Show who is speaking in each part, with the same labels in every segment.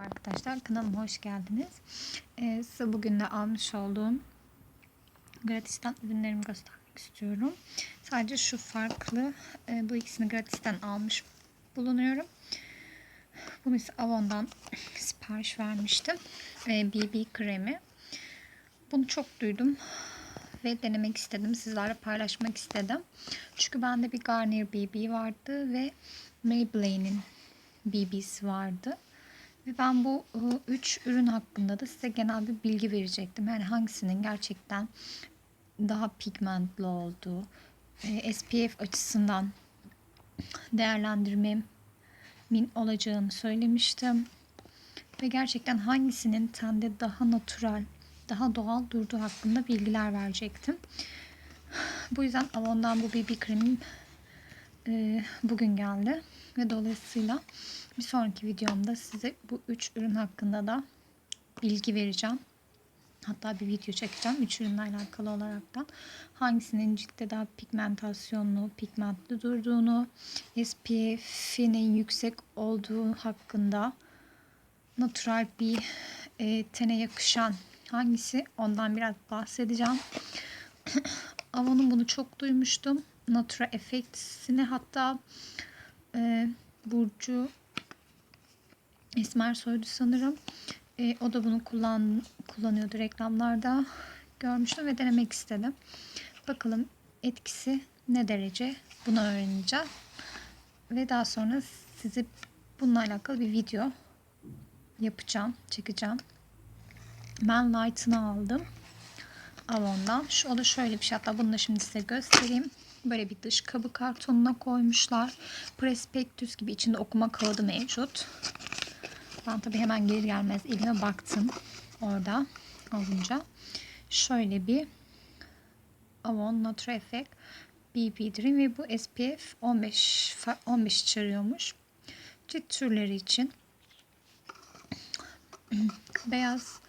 Speaker 1: Arkadaşlar kanalıma hoş geldiniz. Ee, size bugün de almış olduğum gratisten ürünlerimi göstermek istiyorum. Sadece şu farklı e, bu ikisini gratisten almış bulunuyorum. Bunu ise Avon'dan sipariş vermiştim. E, BB kremi. Bunu çok duydum ve denemek istedim. Sizlerle paylaşmak istedim. Çünkü bende bir Garnier BB vardı ve Maybelline'in BB'si vardı. Ben bu e, üç ürün hakkında da size genel bir bilgi verecektim. Yani hangisinin gerçekten daha pigmentli olduğu, SPF açısından değerlendirmemin olacağını söylemiştim. Ve gerçekten hangisinin tende daha natural, daha doğal durduğu hakkında bilgiler verecektim. Bu yüzden Avon'dan bu BB kremim bugün geldi. Ve dolayısıyla bir sonraki videomda size bu üç ürün hakkında da bilgi vereceğim. Hatta bir video çekeceğim. Üç ürünle alakalı olaraktan. Hangisinin ciltte daha pigmentasyonlu, pigmentli durduğunu, SPF'inin yüksek olduğu hakkında natural bir e, tene yakışan hangisi ondan biraz bahsedeceğim. Avon'un bunu çok duymuştum. Natura Effects'ini hatta e, Burcu Esmer Soydu sanırım. E, o da bunu kullan, kullanıyordu reklamlarda. Görmüştüm ve denemek istedim. Bakalım etkisi ne derece bunu öğreneceğim. Ve daha sonra size bununla alakalı bir video yapacağım, çekeceğim. Ben Light'ını aldım. Avon'dan. Şu o da şöyle bir şey. Hatta bunu da şimdi size göstereyim. Böyle bir dış kabı kartonuna koymuşlar. Prospektüs gibi içinde okuma kağıdı mevcut. Ben tabi hemen gelir gelmez elime baktım orada alınca. Şöyle bir Avon Natura Effect BB Dream ve bu SPF 15 15 içeriyormuş. Cilt türleri için beyaz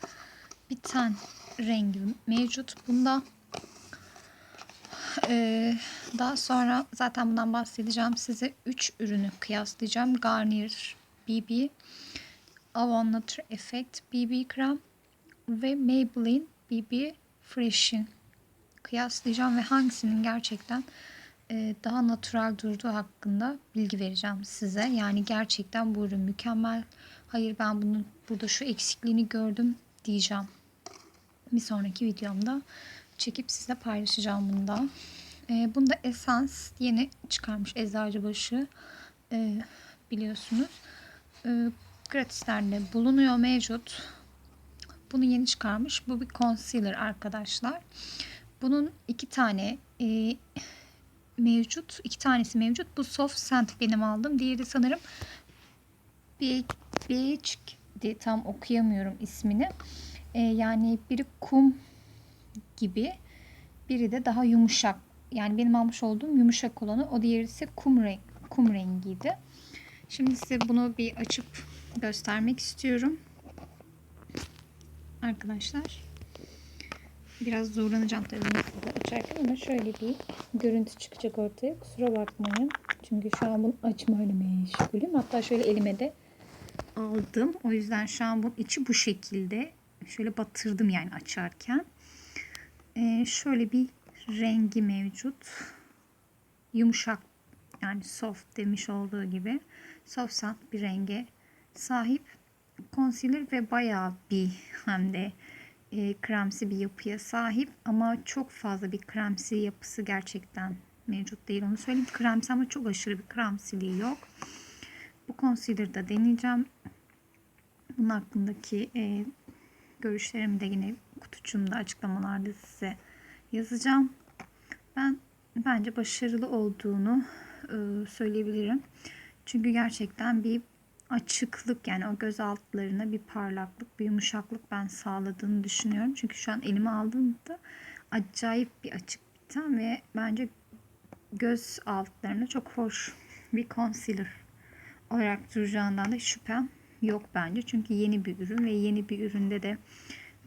Speaker 1: bir ten rengi mevcut bunda. Ee, daha sonra zaten bundan bahsedeceğim. Size 3 ürünü kıyaslayacağım. Garnier BB, Avon Nature Effect BB krem ve Maybelline BB Fresh'in kıyaslayacağım ve hangisinin gerçekten e, daha natural durduğu hakkında bilgi vereceğim size. Yani gerçekten bu ürün mükemmel. Hayır ben bunun burada şu eksikliğini gördüm diyeceğim. Bir sonraki videomda çekip size paylaşacağım bunu da. E, bunda esans yeni çıkarmış Eczacıbaşı e, biliyorsunuz. E, gratislerde bulunuyor mevcut. Bunu yeni çıkarmış. Bu bir concealer arkadaşlar. Bunun iki tane e, mevcut. iki tanesi mevcut. Bu soft scent benim aldım. Diğeri sanırım Beach diye tam okuyamıyorum ismini. E, yani biri kum gibi. Biri de daha yumuşak. Yani benim almış olduğum yumuşak olanı. O diğeri ise kum, renk, kum rengiydi. Şimdi size bunu bir açıp göstermek istiyorum. Arkadaşlar. Biraz zorlanacağım tabii size açarken ama şöyle bir görüntü çıkacak ortaya. Kusura bakmayın. Çünkü şu an bunu açmayla meşgulüm. Hatta şöyle elime de aldım. O yüzden şu an bunun içi bu şekilde. Şöyle batırdım yani açarken. Ee, şöyle bir rengi mevcut. Yumuşak yani soft demiş olduğu gibi soft sand bir renge sahip concealer ve bayağı bir hem de e, kremsi bir yapıya sahip ama çok fazla bir kremsi yapısı gerçekten mevcut değil onu söyleyeyim. Kremsi ama çok aşırı bir kremsiliği yok. Bu concealer'ı da deneyeceğim. Bunun hakkındaki e, görüşlerimi de yine kutucuğumda açıklamalarda size yazacağım. Ben bence başarılı olduğunu e, söyleyebilirim. Çünkü gerçekten bir açıklık yani o göz altlarına bir parlaklık, bir yumuşaklık ben sağladığını düşünüyorum. Çünkü şu an elime aldığımda acayip bir açık bir ten ve bence göz altlarına çok hoş bir concealer olarak duracağından da şüphem yok bence. Çünkü yeni bir ürün ve yeni bir üründe de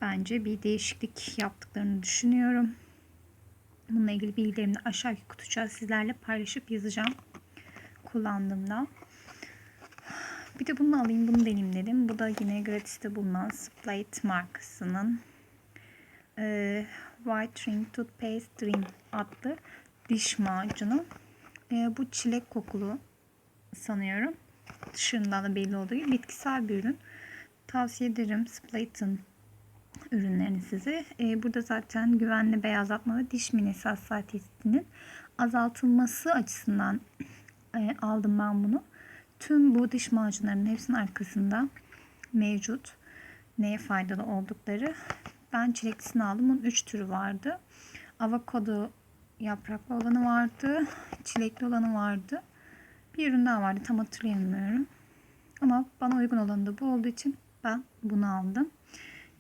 Speaker 1: bence bir değişiklik yaptıklarını düşünüyorum. Bununla ilgili bilgilerimi aşağıki kutucuğa sizlerle paylaşıp yazacağım kullandığımda. Bir de bunu alayım bunu deneyeyim dedim. Bu da yine gratiste bulunan Splate markasının e, White Ring Toothpaste Dream adlı diş macunu. E, bu çilek kokulu sanıyorum. Dışından da belli olduğu gibi bitkisel bir ürün. Tavsiye ederim Splate'ın ürünlerini size. E, burada zaten güvenli beyazlatma ve diş minesi hassasiyetinin azaltılması açısından e, aldım ben bunu. Tüm bu diş macunlarının hepsinin arkasında mevcut. Neye faydalı oldukları. Ben çileklisini aldım. Bunun 3 türü vardı. Avokado yapraklı olanı vardı. Çilekli olanı vardı. Bir ürün daha vardı. Tam hatırlayamıyorum. Ama bana uygun olanı da bu olduğu için ben bunu aldım.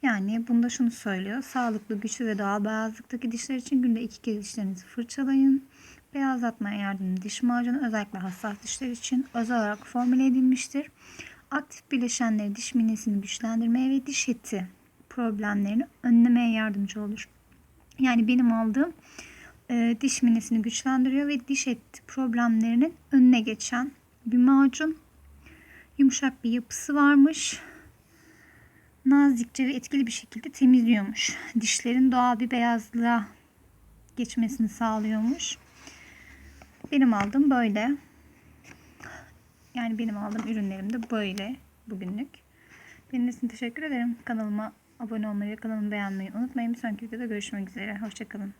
Speaker 1: Yani bunda şunu söylüyor. Sağlıklı, güçlü ve doğal beyazlıktaki dişler için günde iki kez dişlerinizi fırçalayın. Beyazlatmaya yardımcı diş macunu özellikle hassas dişler için özel olarak formüle edilmiştir. Aktif bileşenleri diş minesini güçlendirmeye ve diş eti problemlerini önlemeye yardımcı olur. Yani benim aldığım e, diş minesini güçlendiriyor ve diş eti problemlerinin önüne geçen bir macun. Yumuşak bir yapısı varmış nazikçe ve etkili bir şekilde temizliyormuş. Dişlerin doğal bir beyazlığa geçmesini sağlıyormuş. Benim aldığım böyle. Yani benim aldığım ürünlerim de böyle bugünlük. Benim için teşekkür ederim. Kanalıma abone olmayı ve kanalımı beğenmeyi unutmayın. Bir sonraki videoda görüşmek üzere. Hoşçakalın.